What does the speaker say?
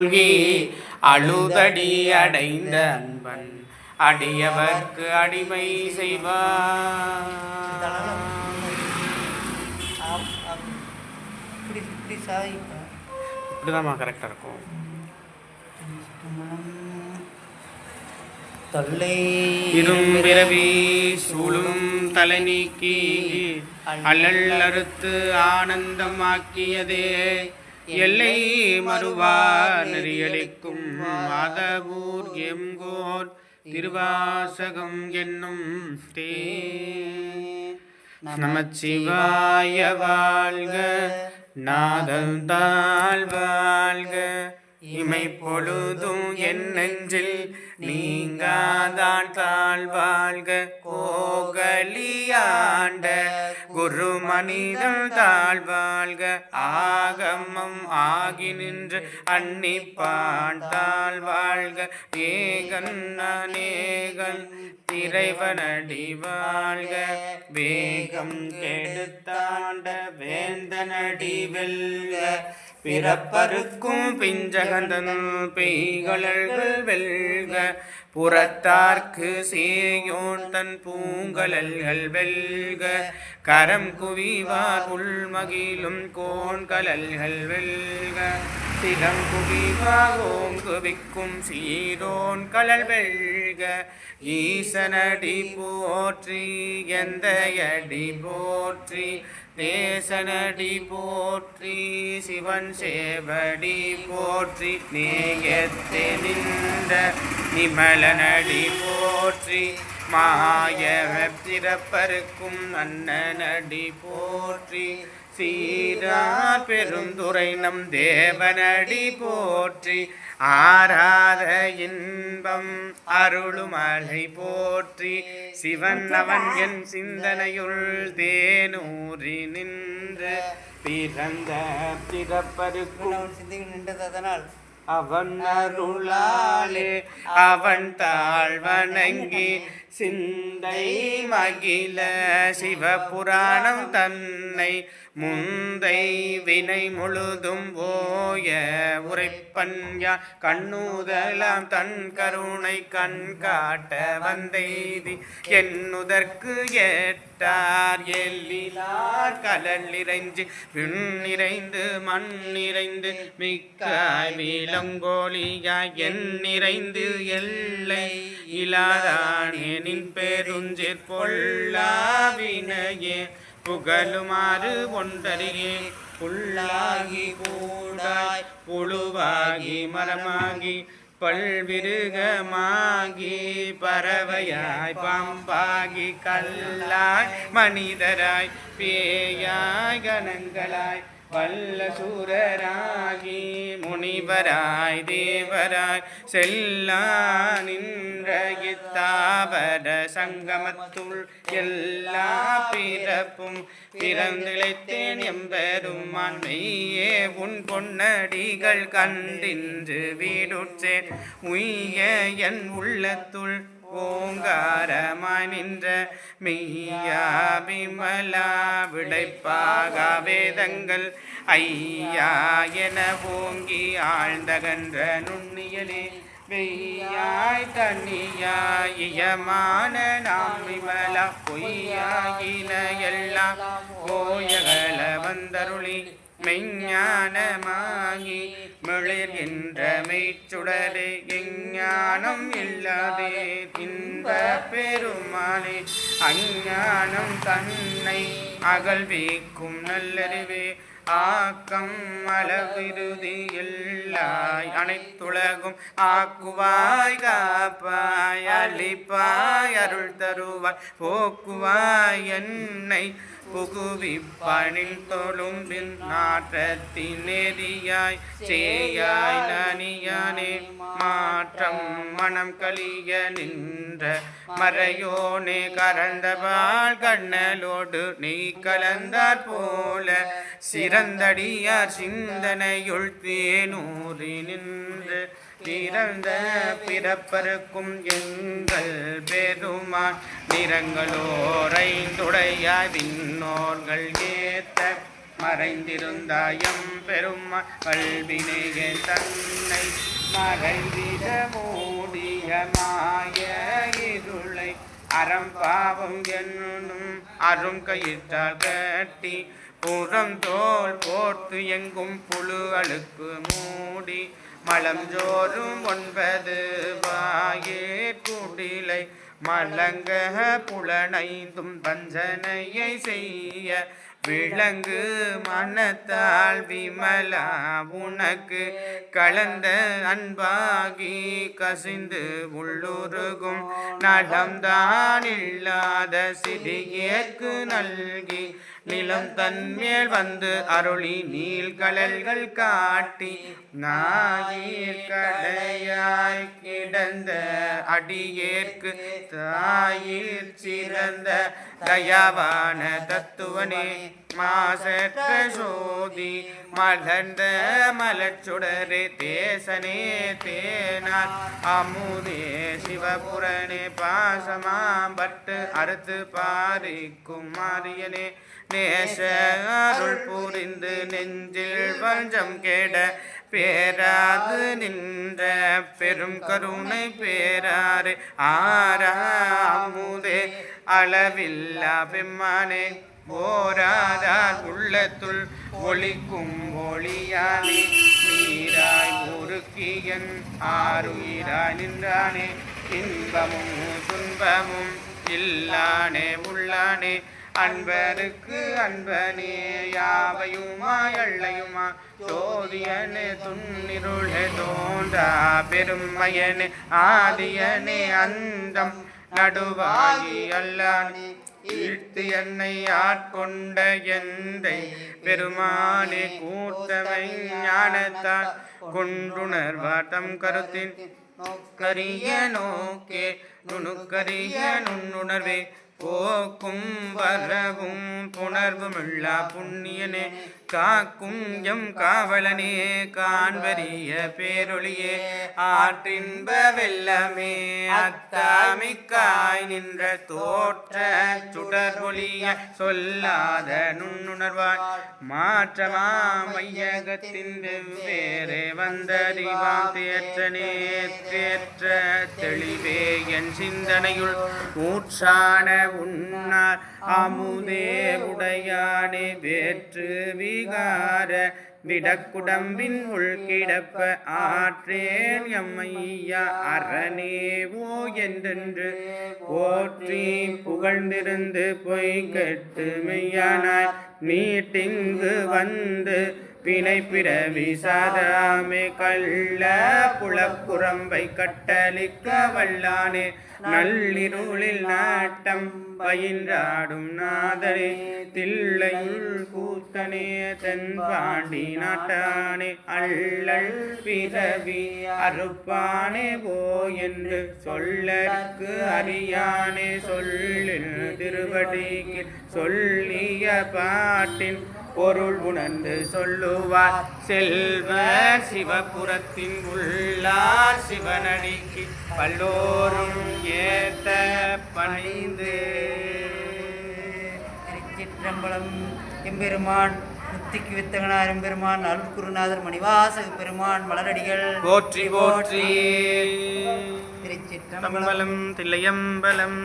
மூழ்கி அழுதடி அடைந்த அன்பன் அடியவர்க்கு அடிமை செய்வார் இப்படிதாம்மா கரெக்டாக இருக்கும். தொல்லை இரும்பிறவி சூழும் தலை நீக்கி அழல் அறுத்து ஆனந்தமாக்கியதே. எல்லை மறுவா நெறியளிக்கும் மாதவூர் எங்கோர் திருவாசகம் என்னும் தே. நமச்சிவாய வாழ்க நாதல் தாழ் வாழ்க இமை பொழுதும் என் நெஞ்சில் நீங்காதான் தாழ்வாழ்க கோகலியாண்ட. குரு மனிதன் தாழ்வாழ்க ஆகமம் ஆகி நின்று அன்னிப்பான் தாழ்வாழ்க. ஏகன் அநேகன் இறைவனடி வாழ்க. வேகம் கெடுத்தாண்ட வேந்தனடி வெல்க. பிறப்பருக்கும் பிஞ்சகந்தன் பெய்களர்கள் வெல்க. புறத்தார்க்கு சேயோன் தன் பூங்கலல்கள் வெல்க கரம் குவிவார் உள்மகிழும் கோண்கலல்கள் வெல்க. சிலம் குவிவார் சீரோன் கலல் வெல்க ஈசனடி போற்றி எந்த அடி போற்றி தேசனடி போற்றி சிவன் சேவடி போற்றி நேயத்தே நின்ற நிமலனடி போற்றி மாய பிறப்பருக்கும் அண்ணனடி போற்றி சீரார் பெருந்துரை நம் தேவனடி போற்றி ஆராத இன்பம் அருளுமலை போற்றி சிவன் அவன் என் சிந்தனையுள் தேனூறி நின்று பிறந்த பிறப்பருக்கும் சிந்தையில் நின்றது அதனால் அவன் அருளாலே அவன் தாழ் வணங்கி சிந்தை மகிழ சிவபுராணம் தன்னை முந்தை வினை முழுதும் போய உரைப்பன்யா கண்ணுதலாம் தன் கருணை கண் காட்ட வந்தெய்தி என்னுதற்கு ஏற்றார் எல்லிலார் கலல் நிறைஞ்சு விண் நிறைந்து மண் நிறைந்து மிக்காய் விலங்கோலியாய் என் நிறைந்து எல்லை இலாதானே நின் பெருஞ்சேர் பொல்லாவினையே புகழுமாறு ஒன்றறியே. புல்லாகி கூடாய். புழுவாகி மரமாகி பல்விருகமாகி பறவையாய் பாம்பாகி. கல்லாய் மனிதராய். பேயாய் கணங்களாய் வல்லசூரராகி முனிவராய் தேவராய் செல்லா நின்ற இத்தாவர சங்கமத்துள் எல்லா பிறப்பும் பிறந்திழைத்தேன் எம்பெரும் மெய்யே உன் பொன்னடிகள் கண்டின்று வீடுற்றேன். உய்ய என் உள்ளத்துள் ஓங்காரமாய் நின்ற மெய்யா விமலா விடைப்பாக வேதங்கள். ஐயா என ஓங்கி ஆழ்ந்தகன்ற நுண்ணியலே வெய்யாய் தண்ணியாய் இயமான நாம் விமலா பொய்யாயின எல்லாம். ஓயகல வந்தருளி மெஞ்ஞானமாகி மிளிர்கின்ற மெய்ச்சுடரே எஞ்ஞானம் இல்லாதே இன்ப பெருமானே அஞ்ஞானம் தன்னை அகழ்விக்கும் நல்லறிவே ஆக்கம் அளவிருதி எல்லாய் அனைத்துலகும் ஆக்குவாய் காப்பாய் அளிப்பாய் அருள் தருவாய் போக்குவாய் என்னை புகுவிப்பணில் தொழும்பில் நாற்றத்தின் நெறியாய் சேயாய் நனியானே மாற்றம் மனம் கலிய நின்ற மறையோனே கரந்தவாள் கண்ணலோடு நீ கலந்தாற் போல சிறந்தடியார் சிந்தனையுள் தேனூறி நின்று பிறந்த பிறப்பருக்கும் எங்கள் பெருமான் நிறங்களோரைந்துடையாய் விண்ணோர்கள் ஏத்த மறைந்திருந்தாயம் பெருமா கல்வினேய தன்னை மறைந்திட மூடிய மாய இருளை அறம் பாவம் என்னும் அரும் கயிற்றால் கட்டி புறந்தோல் போர்த்து எங்கும் புழு அழுக்கு மூடி மலஞ்சோறும் ஒன்பது வாயிற் குடிலை. மலங்க புலனைந்தும் வஞ்சனையை செய்ய. விளங்கு மனத்தால் விமலா உனக்கு. கலந்த அன்பாகி கசிந்து உள்ளுருகும். நலம்தான் இல்லாத சிறியேற்கு நல்கி. நிலம் தன்மேல் வந்து அருளி நீள்கடல்கள் காட்டி நாயீர் கடையாய் கிடந்த அடியேற்கு தாயில் சிறந்த தயாவான தத்துவனே. மாசற்ற சோதி மலர்ந்த மலச்சுடரே தேசனே தேனார். அமுதே சிவபுரனே பாசமாம்பட்டு அறுத்து பாரிக்கும் மாரியனே. நேச அருள் புரிந்து நெஞ்சில் வஞ்சம் கேட பேராது நின்ற பெரும் கருணை பேராறு ஆரா அமுதே அளவில்லா பெம்மானே. ஓராதார் உள்ளத்துள் ஒளிக்கும் ஒளியானே நீராய் உருக்கியன் ஆறுயிராய் நின்றானே. இன்பமும் துன்பமும் இல்லானே உள்ளானே. அன்பருக்கு அன்பனே யாவையுமா எள்ளையுமா சோதியனே துன்னிருளே தோன்றா பெருமையனே ஆதியனே அந்தம் நடுவாகி அல்லானே. ஈர்த்து என்னை ஆட்கொண்ட எந்தை பெருமானே கூத்தமை ஞானத்தால் கொண்டுணர்வார் தம் கருத்தின் கரிய நோக்கே நுணுக்கரிய நுண்ணுணர்வே போக்கும் வரவும் புணர்வுமில்லா புண்ணியனே காக்கும் எம் காவலனே காண்பரிய பேரொழியே ஆற்றின்ப வெள்ளமே அத்தாமிக்காய் நின்ற தோற்ற சுடர்ஒளிய சொல்லாத நுண்ணுணர்வாய் மாற்றமா மையகத்தின் வெவ்வேறே வந்தறிவா தேற்ற நேற்றேற்ற தெளிவே என் சிந்தனையுள் ஊற்றான உன்னார் அமுதே உடையானே வேற்று வீ விகார விடக்குடம்பின் உள்கிடப்ப ஆற்றேன் எம்மையா அரணேவோ என்றென்று போற்றி புகழ்ந்திருந்து பொய் கெட்டு மெய்யானாய் மீட்டிங்கு வந்து பிணை பிறவி சாதாமே கள்ள புலப்புறம்பை கட்டளிக்க வல்லானே. நள்ளிருளில் நாட்டம் பயின்றாடும் நாதனே. தில்லையுள் கூத்தனே தென்பாண்டி நாட்டானே. அள்ளல் பிறவி அறுப்பானே போ என்று சொல்லற்கு அறியானே. சொல்லில் திருவடிக்கு சொல்லிய பாட்டின் பொருள் உணர்ந்து சொல்லுவார். செல்வ சிவபுரத்தின் உள்ளார் சிவனடிக்கு பல்லோரும் ஏத்த பணிந்து. திருச்சிற்றம்பலம் எம்பெருமான் முத்திக்கு வித்தகனார் எம்பெருமான் அருள்குருநாதர் மணிவாசக பெருமான் மலரடிகள். போற்றி போற்றி. திருச்சிற்றம்பலம் தில்லையம்பலம்.